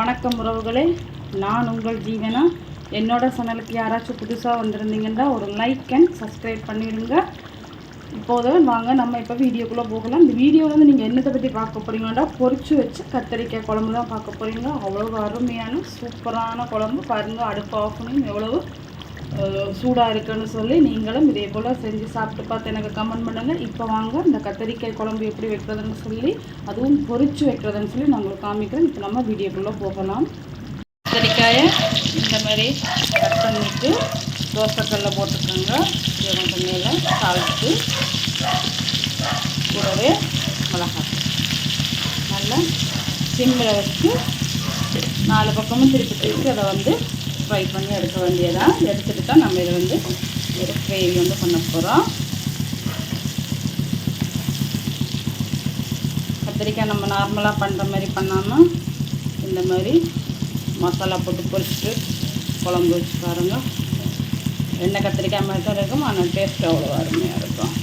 வணக்கம் உறவுகளே. நான் உங்கள் ஜீவனா என்னோட சேனலுக்கு யாராச்சும் புதுசாக வந்திருந்தீங்கன்னா ஒரு லைக் அண்ட் சப்ஸ்கிரைப் பண்ணிடுங்க. இப்போது வாங்க நம்ம இப்போ வீடியோக்குள்ளே போகலாம். இந்த வீடியோவில் வந்து நீங்கள் என்னத்தை பற்றி பார்க்க போகிறீங்கன்னா பொறிச்சு வச்சு கத்தரிக்காய் குழம்பு தான் பார்க்க போகிறீங்க அவ்வளோ அருமையான சூப்பரான குழம்பு. பாருங்கள் அடுப்பு ஆஃப் எவ்வளவு சூடாக இருக்குன்னு சொல்லி நீங்களும் இதே போல் செஞ்சு சாப்பிட்டு பார்த்து எனக்கு கமெண்ட் பண்ணுங்கள் இப்போ வாங்க இந்த கத்தரிக்காய் குழம்பு எப்படி வைக்கிறதுன்னு சொல்லி அதுவும் பொறிச்சு வைக்கிறதுன்னு சொல்லி நான் உங்களுக்கு காமிக்கிறேன். இப்போ நம்ம வீடியோக்குள்ளே போகலாம். கத்தரிக்காயை இந்த மாதிரி கட் பண்ணிவிட்டு தோசைக்கல்ல போட்டுக்கோங்க. இதை கொஞ்சம் மேலே சால்ட்டு கூடவே மிளகாய். நல்லா சிம்மில் வச்சு நாலு பக்கமும் திருப்பி திருப்பி அதை வந்து ஃப்ரை பண்ணி எடுக்க வேண்டியதான் எடுத்துகிட்டு தான் நம்ம இதை வந்து ஒரு கிரேவி வந்து பண்ண போகிறோம் கத்திரிக்காய் நம்ம நார்மலாக பண்ணுற மாதிரி பண்ணாமல் இந்த மாதிரி மசாலா போட்டு பொரிச்சிட்டு குழம்பு வச்சு பாருங்கள் எண்ணெய் கத்திரிக்காய் மாதிரி தான் இருக்கும். ஆனால் டேஸ்ட் அவ்வளோ அருமையாக இருக்கும்.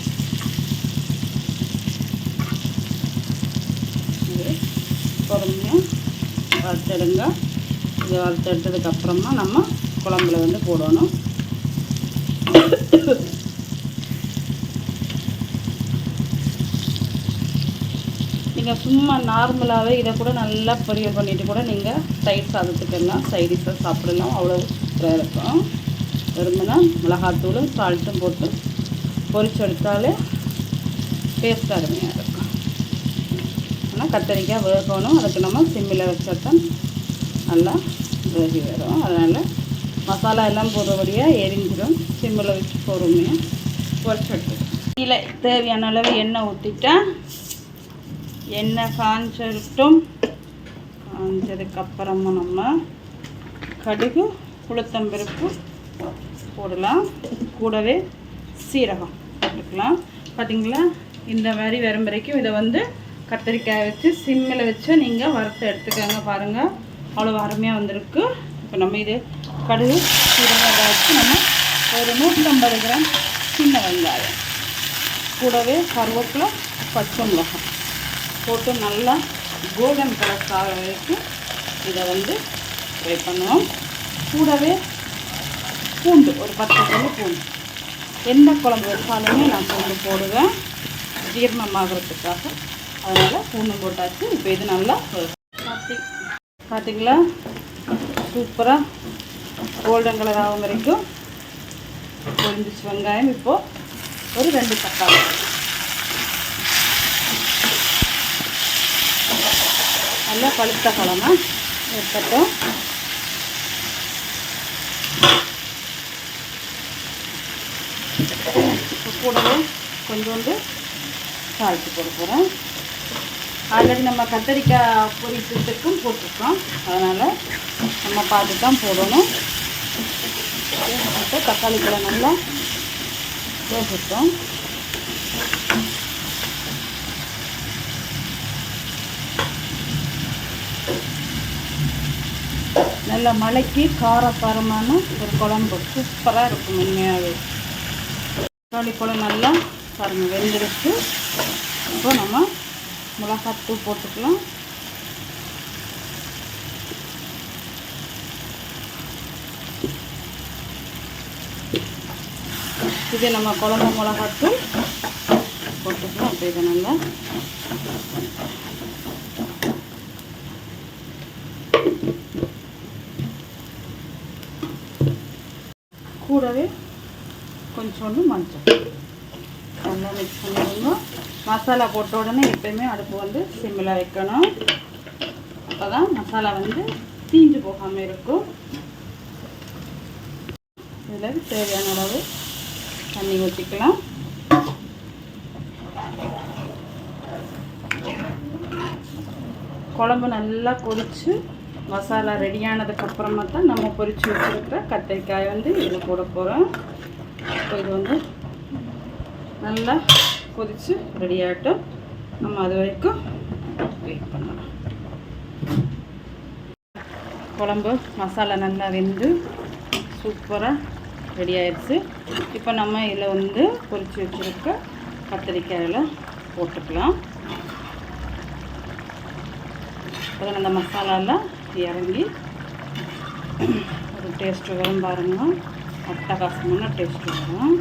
பொறுமையாக வறுத்துடுங்க. இதை வறுத்தெடுத்ததுக்கப்புறமா நம்ம குழம்புல வந்து போடணும். நீங்கள் சும்மா நார்மலாகவே இதை கூட நல்லா பொரியல் பண்ணிவிட்டு கூட நீங்கள் சைட் சாதத்துக்கெல்லாம் சைடிஷாக சாப்பிடலாம். அவ்வளோ சூப்பராக இருக்கும். வெறுமனா மிளகாத்தூளும் சால்ட்டும் போட்டு பொரிச்சு எடுத்தாலே டேஸ்ட் அருமையாக இருக்கும். ஆனால் கத்தரிக்காய் வேகணும். அதுக்கு நம்ம சிம்மில் வச்சா தான் நல்லா வேகி வரும். அதனால் மசாலா எல்லாம் போடுறபடியாக எரிஞ்சிடும் சிம்மில் வச்சு பொறுமையாக குறைச்சி எடுத்துக்கணும் கீழே தேவையான அளவு எண்ணெய் ஊற்றிட்டா எண்ணெய் காஞ்சட்டும் காஞ்சதுக்கப்புறமா நம்ம கடுகு உளுத்தம்பருப்பு போடலாம். கூடவே சீரகம் போட்டுக்கலாம். பார்த்தீங்களா இந்த மாதிரி வரும் வரைக்கும் இதை வந்து கத்திரிக்காய் வச்சு சிம்மில் வச்சு நீங்கள் வறுத்து எடுத்துக்கோங்க பாருங்கள் அவ்வளோ அருமையாக வந்திருக்கு. இப்போ நம்ம இது கடுகு சீரகம் வச்சு நம்ம ஒரு நூற்றம்பது கிராம் சின்ன வெங்காயம். கூடவே கருவேப்பிலை பச்சை மிளகாய் போட்டு நல்லா கோல்டன் கலர் ஆகிற வரைக்கும் இதை வந்து ஃப்ரை பண்ணுவோம். கூடவே பூண்டு ஒரு பத்து பல்லு பூண்டு. எந்த குழம்பு வச்சாலுமே நான் பூண்டு போடுவேன். ஜீரணமாகறதுக்காக. அதனால் பூண்டு போட்டாச்சு. இப்போ இது நல்லா பார்த்தி பார்த்தீங்களா சூப்பராக கோல்டன் கலர் ஆகும் வரைக்கும். பொரிஞ்சிச்சு வெங்காயம் இப்போது ஒரு ரெண்டு தக்காளி. நல்லா பழுத்த பழமா இருக்கட்டும் இப்போ கூடவே கொஞ்சோண்டு சால்ட்டு போட போகிறேன் ஆல்ரெடி நம்ம கத்தரிக்காய் பொரிச்சதுக்கும் போட்டிருக்கோம். அதனால் நம்ம பார்த்து தான் போடணும். இப்போ தக்காளி பழம் நல்லா வேகட்டும் நல்ல மலைக்கு காரசாரமான ஒரு குழம்பு. சூப்பராக இருக்கும் உண்மையாகவே தக்காளி குழம்பு நல்லா பாருங்க வெந்திருக்கு இப்போ நம்ம மிளகாத்தூள் போட்டுக்கலாம். இது நம்ம குழம்பு மிளகாத்தூள் போட்டுக்கலாம். அப்போ இதை நல்லா கூடவே கொஞ்சோண்டு மஞ்சள். நல்லா மிக்ஸ் பண்ணிடுங்க மசாலா போட்ட உடனே எப்பயுமே அடுப்பு வந்து சிம்மில் வைக்கணும். அப்போ தான் மசாலா வந்து தீஞ்சு போகாமல் இருக்கும். இதில் தேவையான அளவு தண்ணி ஊற்றிக்கலாம் குழம்பு நல்லா கொதித்து மசாலா ரெடியானதுக்கப்புறமா தான் நம்ம பொரித்து வச்சுருக்கிற கத்திரிக்காய் வந்து இதில் போட போகிறோம் இப்போ இது வந்து நல்லா கொதித்து ரெடி ஆகட்டும். நம்ம அது வரைக்கும் வெயிட் பண்ணலாம். குழம்பு மசாலா நல்லா வெந்து சூப்பராக ரெடி ஆயிடுச்சு. இப்போ நம்ம இதில் வந்து பொரித்து வச்சுருக்க கத்திரிக்காயில் போட்டுக்கலாம். அதில் அந்த மசாலாவில் இறங்கி ஒரு டேஸ்ட்டு வரும் பாருங்க. அட்டகாசமான டேஸ்ட்டு வரும்.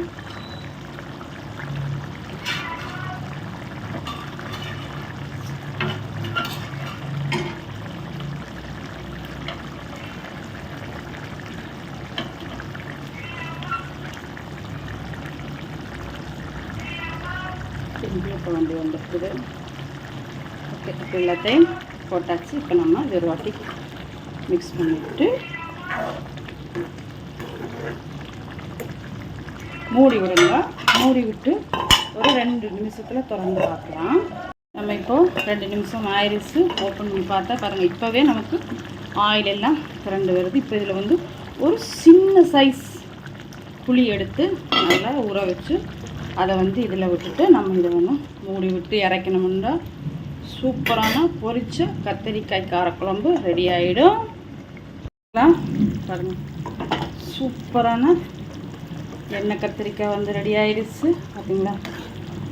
திரும்பி இப்போ வந்துருக்குது. ஓகே இப்போ எல்லாத்தையும் போட்டாச்சு. இப்போ நம்ம இது ஒரு வாட்டி மிக்ஸ் பண்ணிவிட்டு மூடி விடுங்க. மூடி விட்டு ஒரு ரெண்டு நிமிஷத்தில் திறந்து பார்க்கலாம். நம்ம இப்போது ரெண்டு நிமிஷம் ஆயிடுச்சு ஓப்பன் பண்ணி பார்த்தா பாருங்கள் இப்போவே நமக்கு ஆயில் எல்லாம் திரண்டு வருது. இப்போ இதில் வந்து ஒரு சின்ன சைஸ் புளி எடுத்து நல்லா ஊற வச்சு அதை வந்து இதில் விட்டுட்டு நம்ம இதை வந்து மூடி விட்டு இறக்கணும்னா சூப்பரான பொரிச்ச கத்தரிக்காய் காரக்குழம்பு ரெடி ஆகிடும் பாருங்க. சூப்பரான எண்ணெய் கத்திரிக்காய் வந்து ரெடி ஆயிடுச்சு. பார்த்தீங்களா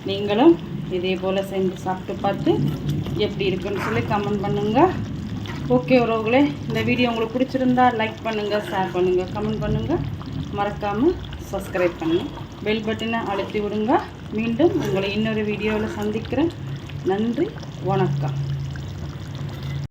நீங்களும் இதே போல் செஞ்சு சாப்பிட்டு பார்த்து எப்படி இருக்குன்னு சொல்லி கமெண்ட் பண்ணுங்கள் ஓகே உறவுகளே இந்த வீடியோ உங்களுக்கு பிடிச்சிருந்தா லைக் பண்ணுங்கள் ஷேர் பண்ணுங்கள் கமெண்ட் பண்ணுங்கள் மறக்காமல் சப்ஸ்கிரைப் பண்ணுங்கள் பெல் பட்டனை அழுத்தி விடுங்க. மீண்டும் உங்களை இன்னொரு வீடியோவில் சந்திக்கிறேன். நன்றி வணக்கம்.